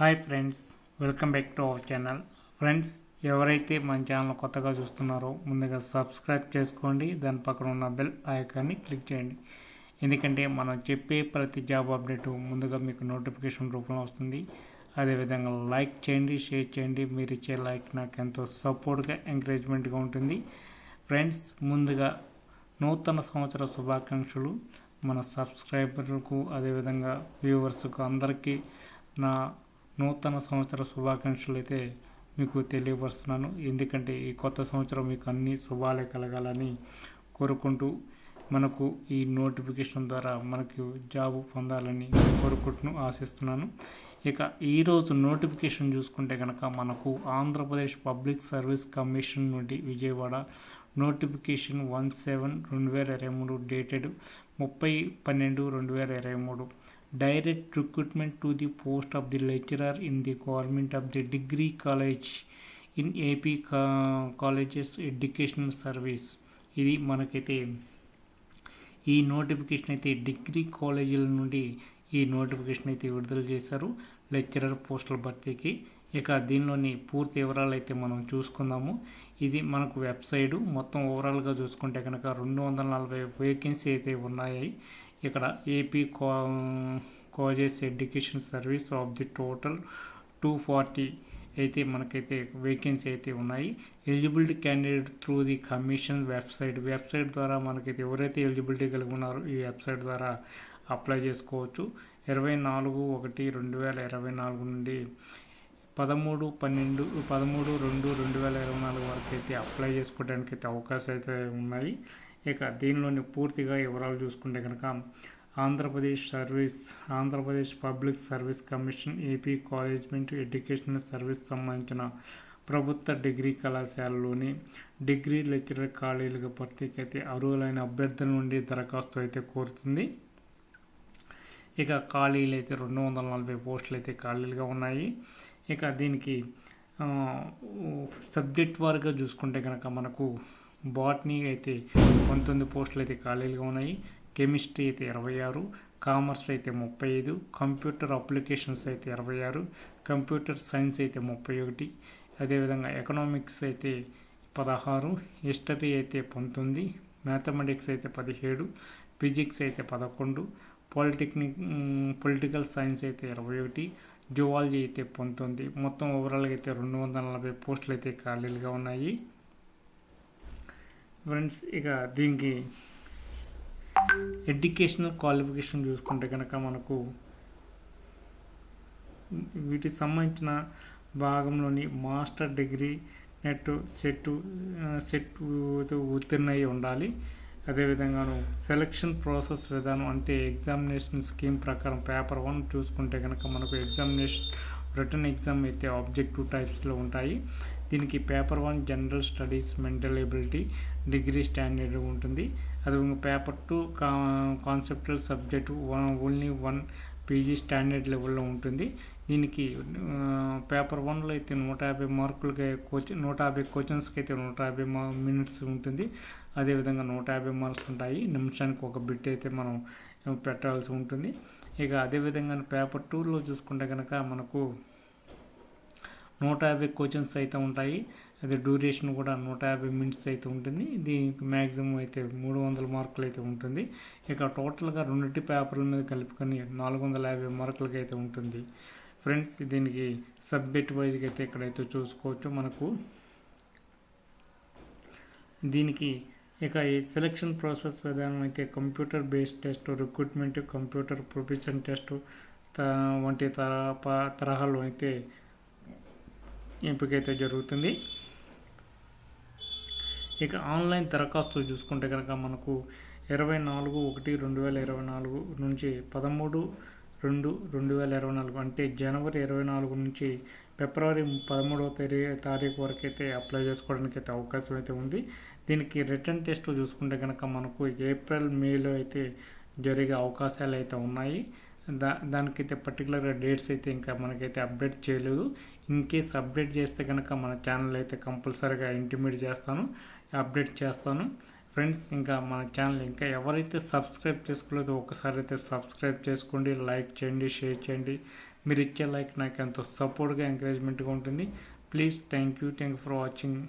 Hi friends welcome back to our channel. Friends ఎవరైతే మన channel కొత్తగా చూస్తున్నారో ముందుగా సబ్స్క్రైబ్ చేసుకోండి దాని పక్కన ఉన్న బెల్ ఐకాన్ని క్లిక్ చేయండి. ఎందుకంటే మనం చెప్పే ప్రతి జాబ్ అప్డేటు ముందుగా మీకు నోటిఫికేషన్ రూపంలో వస్తుంది. అదేవిధంగా లైక్ చేయండి షేర్ చేయండి. మీరు ఇచ్చే లైక్ నాకు ఎంతో సపోర్ట్గా ఎంకరేజ్మెంట్గా ఉంటుంది. ఫ్రెండ్స్ ముందుగా నూతన సంవత్సర శుభాకాంక్షలు. మన సబ్స్క్రైబర్లకు అదేవిధంగా వ్యూవర్స్కు అందరికీ నా నూతన సంవత్సర శుభాకాంక్షలు అయితే మీకు తెలియపరుస్తున్నాను. ఎందుకంటే ఈ కొత్త సంవత్సరం మీకు అన్ని శుభాలే కలగాలని కోరుకుంటూ మనకు ఈ నోటిఫికేషన్ ద్వారా మనకు జాబ్ పొందాలని కోరుకుంటూ ఆశిస్తున్నాను. ఇక ఈరోజు నోటిఫికేషన్ చూసుకుంటే కనుక మనకు ఆంధ్రప్రదేశ్ పబ్లిక్ సర్వీస్ కమిషన్ నుండి విజయవాడ నోటిఫికేషన్ వన్ సెవెన్ రెండు వేల ఇరవై మూడు డేటెడ్ ముప్పై పన్నెండు రెండు వేల ఇరవై మూడు. Direct recruitment to the post of the lecturer in the government of the degree college in AP colleges educational service ఇది మనకైతే ఈ నోటిఫికేషన్ అయితే డిగ్రీ కాలేజీల నుండి ఈ నోటిఫికేషన్ అయితే విడుదల చేశారు. లెక్చరర్ పోస్టుల భర్తీకి ఇక దీనిలోని పూర్తి వివరాలు అయితే మనం చూసుకుందాము. ఇది మనకు వెబ్సైట్ మొత్తం ఓవరాల్గా చూసుకుంటే కనుక రెండు వందల నలభై వేకెన్సీ అయితే ఉన్నాయి. ఇక్కడ AP colleges education service of the total two forty అయితే మనకైతే వేకెన్సీ అయితే ఉన్నాయి. Eligibility candidate through the commission website website ద్వారా మనకైతే ఎవరైతే ఎలిజిబిలిటీ కలిగి ఉన్నారో ఈ వెబ్సైట్ ద్వారా అప్లై చేసుకోవచ్చు. ఇరవై నాలుగు ఒకటి రెండు వేల ఇరవై నాలుగు నుండి పదమూడు పన్నెండు పదమూడు రెండు రెండు వేల ఇరవై నాలుగు వరకు అయితే అప్లై చేసుకోవడానికి అయితే అవకాశం అయితే ఉన్నాయి. ఇక దీనిలోని పూర్తిగా వివరాలు చూసుకుంటే కనుక Andhra Pradesh service Andhra Pradesh public service commission AP కాలేజ్మెంట్ educational service సంబంధించిన ప్రభుత్వ డిగ్రీ కళాశాలలోని డిగ్రీ లెక్చరర్ ఖాళీలుగా భర్తీకి అయితే అర్హులైన అభ్యర్థుల నుండి దరఖాస్తు అయితే కోరుతుంది. ఇక ఖాళీలు అయితే రెండు వందల నలభై పోస్టులు అయితే ఖాళీలుగా ఉన్నాయి. ఇక దీనికి సబ్జెక్ట్ వారిగా చూసుకుంటే కనుక మనకు బాటనీ అయితే పంతొమ్మిది పోస్టులు అయితే ఖాళీలుగా ఉన్నాయి. కెమిస్ట్రీ అయితే ఇరవై ఆరు కామర్స్ అయితే ముప్పై ఐదు కంప్యూటర్ అప్లికేషన్స్ అయితే ఇరవై ఆరు కంప్యూటర్ సైన్స్ అయితే ముప్పై ఒకటి అదేవిధంగా ఎకనామిక్స్ అయితే పదహారు హిస్టరీ అయితే పంతొమ్మిది మ్యాథమెటిక్స్ అయితే పదిహేడు ఫిజిక్స్ అయితే పదకొండు పాలిటెక్నిక్ పొలిటికల్ సైన్స్ అయితే ఇరవై ఒకటి జువాలజీ అయితే పొందుతుంది. మొత్తం ఓవరాల్గా అయితే రెండు వందల నలభై పోస్టులు అయితే ఖాళీలుగా ఉన్నాయి. ఫ్రెండ్స్ ఇక దీనికి ఎడ్యుకేషనల్ క్వాలిఫికేషన్ చూసుకుంటే కనుక మనకు వీటికి సంబంధించిన భాగంలోని master degree NET SET SET ఉత్తీర్ణ అయి ఉండాలి. అదేవిధంగాను సెలక్షన్ ప్రాసెస్ విధానం అంటే ఎగ్జామినేషన్ స్కీమ్ ప్రకారం పేపర్ వన్ చూసుకుంటే కనుక మనకు ఎగ్జామినేషన్ రిటర్న్ ఎగ్జామ్ అయితే ఆబ్జెక్టివ్ టైప్స్లో ఉంటాయి. దీనికి paper one general studies mental ability degree standard ఉంటుంది. అదేవిధంగా పేపర్ టూ కా conceptual subject one only one PG standard లెవెల్లో ఉంటుంది. దీనికి పేపర్ వన్లో అయితే నూట యాభై మార్కులకి కోచ్ నూట యాభై క్వశ్చన్స్కి అయితే నూట యాభై మినిట్స్ ఉంటుంది. అదేవిధంగా నూట యాభై మార్క్స్ ఉంటాయి. నిమిషానికి ఒక బిట్ అయితే మనం పెట్టాల్సి ఉంటుంది. ఇక అదేవిధంగా పేపర్ టూలో చూసుకుంటే కనుక మనకు నూట యాభై క్వశ్చన్స్ అయితే ఉంటాయి. అది డ్యూరేషన్ కూడా నూట యాభై మినిట్స్ అయితే ఉంటుంది. దీనికి మ్యాక్సిమం అయితే మూడు వందల మార్కులు అయితే ఉంటుంది. ఇక టోటల్గా రెండింటి పేపర్ల మీద కలుపుకొని నాలుగు వందల యాభై మార్కులకి అయితే ఉంటుంది. ఫ్రెండ్స్ దీనికి సబ్జెక్ట్ వైజ్గా అయితే ఇక్కడైతే చూసుకోవచ్చు మనకు దీనికి ఇక ఈ సెలక్షన్ ప్రాసెస్ విధానం అయితే computer based test recruitment computer profession test వంటి తరహా తరహాలో అయితే ఎంపిక అయితే జరుగుతుంది. ఇక ఆన్లైన్ దరఖాస్తు చూసుకుంటే కనుక మనకు ఇరవై నాలుగు ఒకటి రెండు వేల ఇరవై నాలుగు నుంచి పదమూడు రెండు రెండు వేల ఇరవై నాలుగు అంటే జనవరి ఇరవై నాలుగు నుంచి ఫిబ్రవరి పదమూడవ తేదీ తారీఖు వరకు అయితే అప్లై చేసుకోవడానికి అయితే అవకాశం అయితే ఉంది. దీనికి రిటర్న్ టెస్ట్ చూసుకుంటే కనుక మనకు ఏప్రిల్ మేలో అయితే జరిగే అవకాశాలు అయితే ఉన్నాయి. దా దానికైతే పర్టికులర్గా డేట్స్ అయితే ఇంకా మనకైతే అప్డేట్ చేయలేదు. ఇన్ కేస్ అప్డేట్ చేస్తే కనుక మన ఛానల్ అయితే కంపల్సరీగా ఇంటిమేట్ చేస్తాను అప్డేట్ చేస్తాను. ఫ్రెండ్స్ ఇంకా మన ఛానల్ ఇంకా ఎవరైతే సబ్స్క్రైబ్ చేసుకోలేదో ఒకసారి అయితే సబ్స్క్రైబ్ చేసుకోండి లైక్ చేయండి షేర్ చేయండి. మీరు ఇచ్చే లైక్ నాకు ఎంతో సపోర్ట్గా ఎంకరేజ్మెంట్గా ఉంటుంది. Please thank you thank for watching